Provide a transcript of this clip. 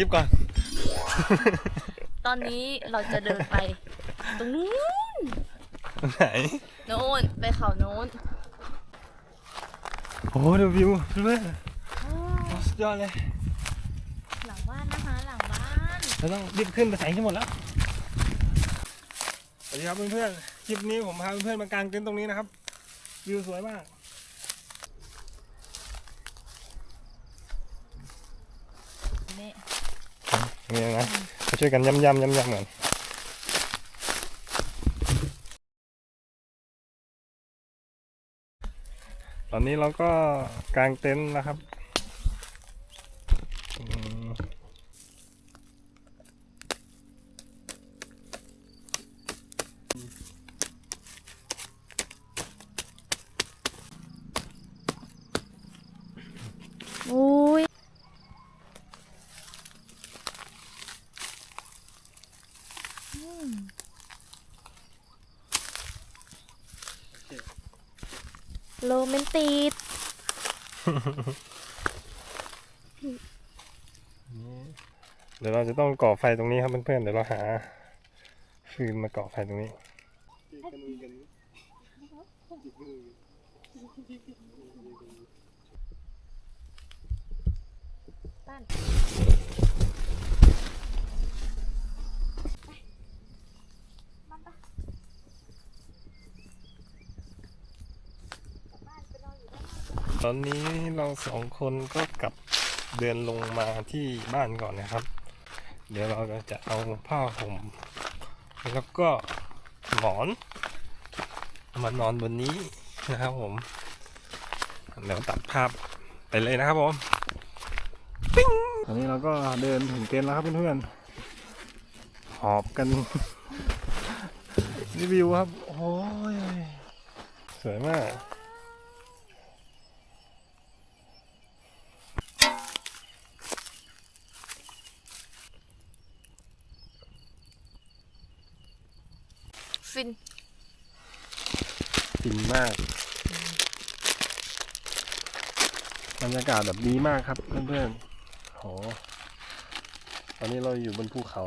คลิปก่อน ตอนนี้เราจะเดินไป ตรงนู้นไหนโน้นไปเขาโน้นโอ้เดี๋ยววิวเพื่อนโอ้สุดยอดเลย หลังบ้านนะคะหลังบ้านเราต้องรีบขึ้นไปแสงให้หมดแล้วสวัสดีครับเพื่อนๆคลิปนี้ผมพาเพื่อนๆมากางเต็นท์ตรงนี้นะครับ วิวสวยมาก นี่ นี่นะมาช่วยกันย่ำๆย่ำๆเหมือนตอนนี้เราก็กางเต็นท์นะครับอืมอุ้ยอืม โรแมนติกเดี๋ยวเราจะต้องก่อไฟตรงนี้ครับเพื่อนๆ เดี๋ยวเราหา ฟืนมาก่อไฟตรงนี้ปั้นมัน ตอนนี้เราสองคนก็กลับเดินลงมาที่บ้านก่อนนะครับ เดี๋ยวเราจะเอาผ้าห่มแล้วก็หมอนมานอนบนนี้นะครับผมเดี๋ยวตัดภาพไปเลยนะครับผมปิ้งตอนนี้เราก็เดินถึงเต็นท์แล้วครับเพื่อนๆหอบกันรีวิวครับ โอ้ย สวยมาก ฟิน ฟินมาก บรรยากาศแบบดีมากครับเพื่อนๆโห ตอนนี้เราอยู่บนภูเขา